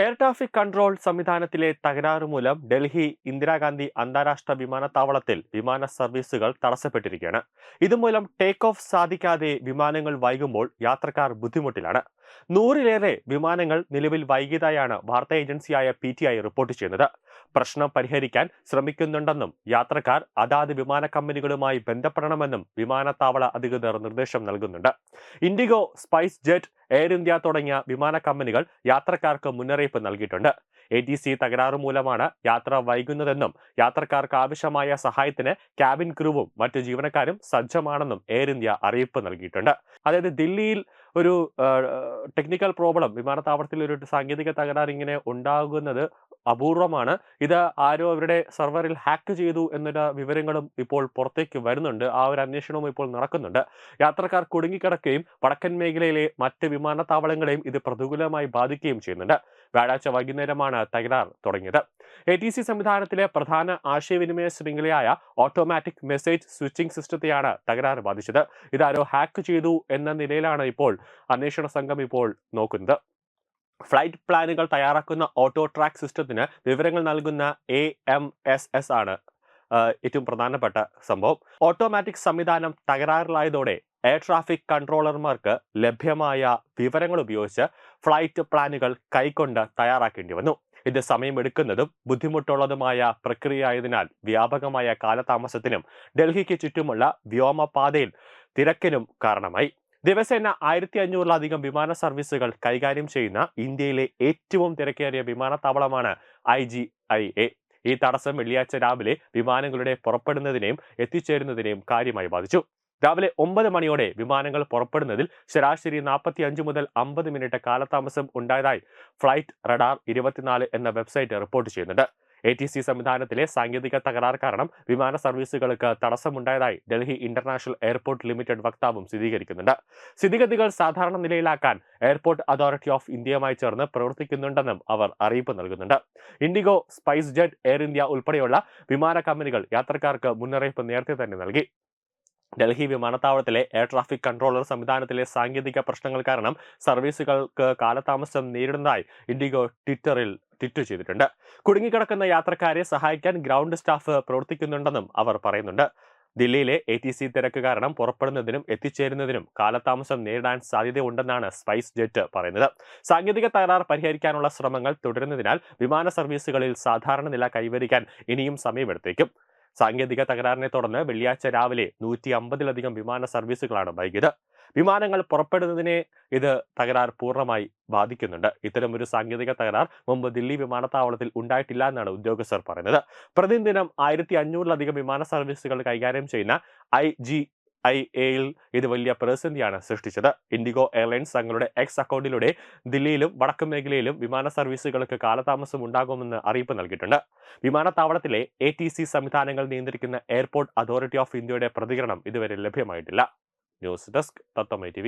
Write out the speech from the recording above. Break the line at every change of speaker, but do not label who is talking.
Air traffic control സംവിധാനത്തിലെ തകരാറ് മൂലം ഡൽഹി ഇന്ദിരാഗാന്ധി അന്താരാഷ്ട്ര വിമാനത്താവളത്തിൽ വിമാന സർവീസുകൾ തടസ്സപ്പെട്ടിരിക്കുകയാണ്. ഇതുമൂലം ടേക്ക് ഓഫ് സാധിക്കാതെ വിമാനങ്ങൾ വൈകുമ്പോൾ യാത്രക്കാർ ബുദ്ധിമുട്ടിലാണ്. നൂറിലേറെ വിമാനങ്ങൾ നിലവിൽ വൈകിയതായാണ് വാർത്താ ഏജൻസിയായ പി ടി ഐ റിപ്പോർട്ട് ചെയ്യുന്നത്. പ്രശ്നം പരിഹരിക്കാൻ ശ്രമിക്കുന്നുണ്ടെന്നും യാത്രക്കാർ അതാത് വിമാന കമ്പനികളുമായി ബന്ധപ്പെടണമെന്നും വിമാനത്താവള അധികൃതർ നിർദ്ദേശം നൽകുന്നുണ്ട്. IndiGo spice jet air India തുടങ്ങിയ വിമാന കമ്പനികൾ യാത്രക്കാർക്ക് മുന്നറിയിപ്പ് നൽകിയിട്ടുണ്ട്. എ ടി സി തകരാറ് മൂലമാണ് യാത്ര വൈകുന്നതെന്നും യാത്രക്കാർക്ക് ആവശ്യമായ സഹായത്തിന് ക്യാബിൻ ക്രൂവും മറ്റ് ജീവനക്കാരും സജ്ജമാണെന്നും എയർ ഇന്ത്യ അറിയിപ്പ് നൽകിയിട്ടുണ്ട്. അതായത് ദില്ലിയിൽ ഒരു ടെക്നിക്കൽ പ്രോബ്ലം വിമാനത്താവളത്തിൽ ഒരു സാങ്കേതിക തകരാർ ഇങ്ങനെ ഉണ്ടാകുന്നത് അപൂർവമാണ്. ഇത് ആരോ അവരുടെ സെർവറിൽ ഹാക്ക് ചെയ്തു എന്നുള്ള വിവരങ്ങളും ഇപ്പോൾ പുറത്തേക്ക് വരുന്നുണ്ട്. ആ ഒരു അന്വേഷണവും ഇപ്പോൾ നടക്കുന്നുണ്ട്. യാത്രക്കാർ കുടുങ്ങിക്കിടക്കുകയും വടക്കൻ മേഖലയിലെ മറ്റ് വിമാനത്താവളങ്ങളെയും ഇത് പ്രതികൂലമായി ബാധിക്കുകയും ചെയ്യുന്നുണ്ട്. വ്യാഴാഴ്ച വൈകുന്നേരമാണ് തകരാർ തുടങ്ങിയത്. എ ടി സി സംവിധാനത്തിലെ പ്രധാന ആശയവിനിമയ ശൃംഖലയായ ഓട്ടോമാറ്റിക് മെസ്സേജ് സ്വിച്ചിംഗ് സിസ്റ്റത്തെയാണ് തകരാർ ബാധിച്ചത്. ഇതാരോ ഹാക്ക് ചെയ്തു എന്ന നിലയിലാണ് ഇപ്പോൾ അന്വേഷണ സംഘം ഇപ്പോൾ നോക്കുന്നത്. ഫ്ലൈറ്റ് പ്ലാനുകൾ തയ്യാറാക്കുന്ന ഓട്ടോ ട്രാക്ക് സിസ്റ്റത്തിന് വിവരങ്ങൾ നൽകുന്ന എ എം എസ് എസ് ആണ് ഏറ്റവും പ്രധാനപ്പെട്ട സംഭവം. ഓട്ടോമാറ്റിക് സംവിധാനം തകരാറിലായതോടെ എയർ ട്രാഫിക് കൺട്രോളർമാർക്ക് ലഭ്യമായ വിവരങ്ങൾ ഉപയോഗിച്ച് ഫ്ലൈറ്റ് പ്ലാനുകൾ കൈക്കൊണ്ട് തയ്യാറാക്കേണ്ടി വന്നു. ഇത് സമയമെടുക്കുന്നതും ബുദ്ധിമുട്ടുള്ളതുമായ പ്രക്രിയ ആയതിനാൽ വ്യാപകമായ കാലതാമസത്തിനും ഡൽഹിക്ക് ചുറ്റുമുള്ള വ്യോമപാതയിൽ തിരക്കിനും കാരണമായി. ദിവസേന ആയിരത്തി അഞ്ഞൂറിലധികം വിമാന സർവീസുകൾ കൈകാര്യം ചെയ്യുന്ന ഇന്ത്യയിലെ ഏറ്റവും തിരക്കേറിയ വിമാനത്താവളമാണ് ഐ ജി ഐ എ. ഈ തടസ്സം വെള്ളിയാഴ്ച രാവിലെ വിമാനങ്ങളുടെ പുറപ്പെടുന്നതിനെയും എത്തിച്ചേരുന്നതിനെയും കാര്യമായി ബാധിച്ചു. രാവിലെ ഒമ്പത് മണിയോടെ വിമാനങ്ങൾ പുറപ്പെടുന്നതിൽ ശരാശരി നാൽപ്പത്തി മുതൽ അമ്പത് മിനിറ്റ് കാലതാമസം ഉണ്ടായതായി ഫ്ലൈറ്റ് റഡാർ ഇരുപത്തിനാല് എന്ന വെബ്സൈറ്റ് റിപ്പോർട്ട് ചെയ്യുന്നുണ്ട്. എ ടി സി സംവിധാനത്തിലെ സാങ്കേതിക തകരാർ കാരണം വിമാന സർവീസുകൾക്ക് തടസ്സമുണ്ടായതായി ഡൽഹി ഇന്റർനാഷണൽ എയർപോർട്ട് ലിമിറ്റഡ് വക്താവും സ്ഥിരീകരിക്കുന്നുണ്ട്. സ്ഥിതിഗതികൾ സാധാരണ നിലയിലാക്കാൻ എയർപോർട്ട് അതോറിറ്റി ഓഫ് ഇന്ത്യയുമായി ചേർന്ന് പ്രവർത്തിക്കുന്നുണ്ടെന്നും അവർ അറിയിപ്പ് നൽകുന്നുണ്ട്. IndiGo spice jet air India ഉൾപ്പെടെയുള്ള വിമാന കമ്പനികൾ യാത്രക്കാർക്ക് മുന്നറിയിപ്പ് നേരത്തെ തന്നെ നൽകി. ഡൽഹി വിമാനത്താവളത്തിലെ എയർ ട്രാഫിക് കൺട്രോളർ സംവിധാനത്തിലെ സാങ്കേതിക പ്രശ്നങ്ങൾ കാരണം സർവീസുകൾക്ക് കാലതാമസം നേരിടുന്നതായി ഇൻഡിഗോ ട്വിറ്ററിൽ ട്വിറ്റ് ചെയ്തിട്ടുണ്ട്. കുടുങ്ങിക്കിടക്കുന്ന യാത്രക്കാരെ സഹായിക്കാൻ ഗ്രൗണ്ട് സ്റ്റാഫ് പ്രവർത്തിക്കുന്നുണ്ടെന്നും അവർ പറയുന്നുണ്ട്. ദില്ലിയിലെ എ ടി സി തിരക്ക് കാരണം പുറപ്പെടുന്നതിനും എത്തിച്ചേരുന്നതിനും കാലതാമസം നേരിടാൻ സാധ്യതയുണ്ടെന്നാണ് സ്പൈസ് ജെറ്റ് പറയുന്നത്. സാങ്കേതിക തകരാർ പരിഹരിക്കാനുള്ള ശ്രമങ്ങൾ തുടരുന്നതിനാൽ വിമാന സർവീസുകളിൽ സാധാരണ നില കൈവരിക്കാൻ ഇനിയും സമയമെടുത്തേക്കും. സാങ്കേതിക തകരാറിനെ തുടർന്ന് വെള്ളിയാഴ്ച രാവിലെ നൂറ്റി അമ്പതിലധികം വിമാന സർവീസുകളാണ് വൈകിയത്. വിമാനങ്ങൾ പുറപ്പെടുന്നതിനെ ഇത് തകരാർ പൂർണമായി ബാധിക്കുന്നുണ്ട്. ഇത്തരം ഒരു സാങ്കേതിക തകരാർ മുമ്പ് ദില്ലി വിമാനത്താവളത്തിൽ ഉണ്ടായിട്ടില്ല എന്നാണ് ഉദ്യോഗസ്ഥർ പറയുന്നത്. പ്രതിദിനം ആയിരത്തി അഞ്ഞൂറിലധികം വിമാന സർവീസുകൾ കൈകാര്യം ചെയ്യുന്ന ഐ ജി ഐ എയിൽ ഇത് വലിയ പ്രതിസന്ധിയാണ് സൃഷ്ടിച്ചത്. ഇൻഡിഗോ എയർലൈൻസ് തങ്ങളുടെ എക്സ് അക്കൗണ്ടിലൂടെ ദില്ലിയിലും വടക്കു മേഖലയിലും വിമാന സർവീസുകൾക്ക് കാലതാമസം ഉണ്ടാകുമെന്ന് അറിയിപ്പ് നൽകിയിട്ടുണ്ട്. വിമാനത്താവളത്തിലെ എ സംവിധാനങ്ങൾ നിയന്ത്രിക്കുന്ന എയർപോർട്ട് അതോറിറ്റി ഓഫ് ഇന്ത്യയുടെ പ്രതികരണം ഇതുവരെ ലഭ്യമായിട്ടില്ല. ന്യൂസ് ഡെസ്ക് തത്വമൈ ടി